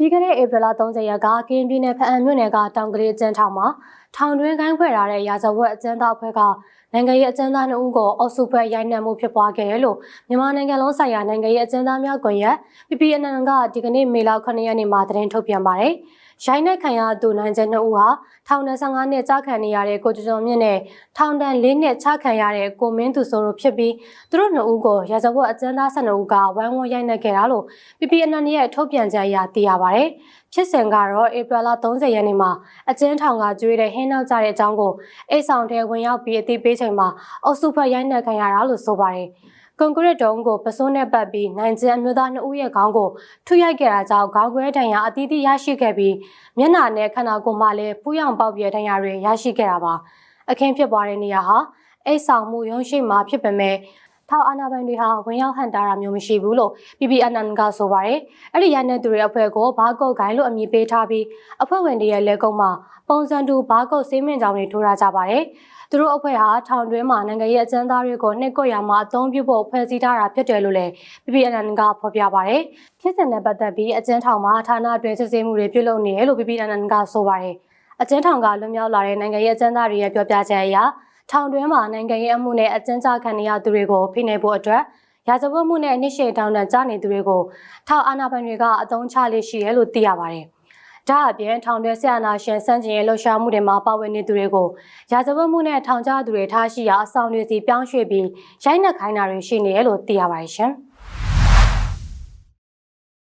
ပြီးခဲ့တဲ့ဧပြီလ30ရက်ကကင်းပြည်နယ်ဖအံမြို့နယ်ကတောင်ကလေးအကျဉ်းထောင်မှာထောင်တွင်းခိုင်းခွဲထားတဲ့ရာဇဝတ်အကျဉ်းသားအဖွဲ့ကနိုင်ငံရေးအကျဉ်းသား2ဦးကိုအုပ်စုဖွဲ့ရိုက်နှက်မှုဖြစ်ပွားခဲ့တယ်လို့မြန်မာနိုင်ငံလုံးဆိုင်ရာနိုင်ငံရေးအကျဉ်းသားများကွန်ရက် PPNN ကဒီကနေ့မေလ9ရက်နေ့မှာသတင်းထုတ်ပြန်ပါတယ်။ရိုက်နှက်ခံရသူနိုင်ကျ2ဦးဟာထောင်ဒဏ်15နှစ်ကြာခံနေရတဲ့ကိုကျော်ကျော်မြင့်နဲ့ထောင်ဒဏ်4နှစ်ချခံရတဲ့ကိုမင်းသူဆိုတို့ဖြစ်ပြီးသူတို့2ဦးကိုရာဇဝတ်အကျဉ်းသား12ဦးကဝိုင်းဝန်းရိုက်နှက်ခဲ့တာလို့ PPNN ရဲ့ထုတ်ပြန်ချက်အရသိရပါတယ်။ ဖြစ်စဉ်ကတော့ဧပြီလ30ရက်နေ့မှာအကျဉ်းထောင်ကကျွေးတဲ့ဟင်းနောက်ကြတဲ့အကြောင်းကိုအိတ်ဆောင်ထဲဝင်ရောက်ပြီးအသိပေးချိန်မှာအုပ်စုဖွဲ့ရိုက်နှက်ခံရတာလို့ဆိုပါတယ်။ကွန်ကရစ်တုံးကိုပစိုးနဲ့ပတ်ပြီးနိုင်ကျန်အမျိုးသား2ဦးရဲ့ခေါင်းကိုထုရိုက်ခဲ့တာကြောင့်ခေါင်းခွဲဒဏ်ရာအသီးသီးရရှိခဲ့ပြီးမျက်နှာနဲ့ခန္ဓာကိုယ်မှာလည်းပူးယောင်ပေါက်ပြဲဒဏ်ရာတွေရရှိခဲ့တာပါအခင်းဖြစ်ပွားတဲ့နေရာဟာအိတ်ဆောင်မှုရုံးရှိမှာဖြစ်ပေမဲ့ ထောက်အာနာပိုင်တွေဟာဝင်ရောက်ဟန်တာတာမျိုးမရှိဘူးလို့ PPNN ကဆိုပါတယ်။အဲ့ဒီရတဲ့သူတွေအဖွဲ့ကိုဘာကုတ်ဂိုင်းလို့အမည်ပေးထားပြီးအဖွဲ့ဝင်တွေရဲ့လက်ကုပ်မှာပုံစံတူဘာကုတ်စေးမင်းကြောင်တွေထိုးထားကြပါတယ်။သူတို့အဖွဲ့ဟာထောင်တွင်းမှာနိုင်ငံရေးအကျဉ်းသားတွေကိုနှိပ်ကွက်ရမှာအသုံးပြုဖို့ဖွဲ့စည်းထားတာဖြစ်တယ်လို့လည်း PPNN ကဖော်ပြပါတယ်။ဖြစ်စဉ်နဲ့ပတ်သက်ပြီးအကျဉ်းထောင်မှာဌာနအတွင်းစစ်ဆေးမှုတွေပြုလုပ်နေတယ်လို့ PPNN ကဆိုပါတယ်။အကျဉ်းထောင်ကလွတ်မြောက်လာတဲ့နိုင်ငံရေးအကျဉ်းသားတွေရဲ့ပြောပြချက်အရ ထောင်တွင်းမှာနိုင်ငံရေးအမှုနဲ့အကျဉ်းချခံနေရသူတွေကိုဖိနှိပ်ဖို့အတွက်ရာဇဝတ်မှုနဲ့နှိရှေတောင်းတကြားနေသူတွေကိုထောက်အာဏာပိုင်တွေကအသုံးချလေးရှိတယ်လို့သိရပါတယ်။ဒါအပြင်ထောင်တွဲဆရာနာရှင်စန့်ကျင်ရေးလှုပ်ရှားမှုတွေမှာပါဝင်နေသူတွေကိုရာဇဝတ်မှုနဲ့ထောင်ချသူတွေထားရှိရာအဆောင်တွေစီပြောင်းရွှေ့ပြီးရိုက်နှက်ခိုင်းတာတွေရှိနေတယ်လို့သိရပါတယ်ရှင်။